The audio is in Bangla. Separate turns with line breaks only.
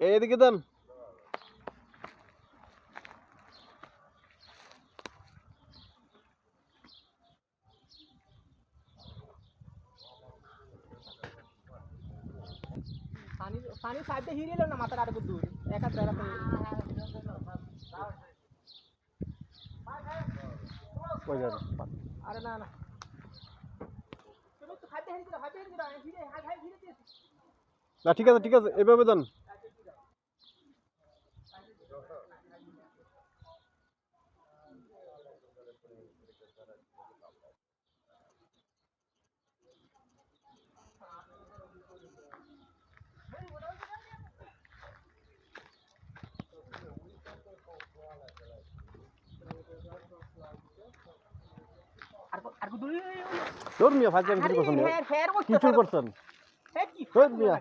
এদিকে দেন।
পানি পানি সাইডে হিরে এলো না মাথার আটকে দূর এক হাত বেড়াতে আরে না না
ঠিক আছে ঠিক আছে এভাবে দেন
আর আর দূর
তোর মিয়া ফাইজ আমি শুরু করছেন
ফের ফের
করছেন? তোর মিয়া।